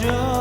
멈춰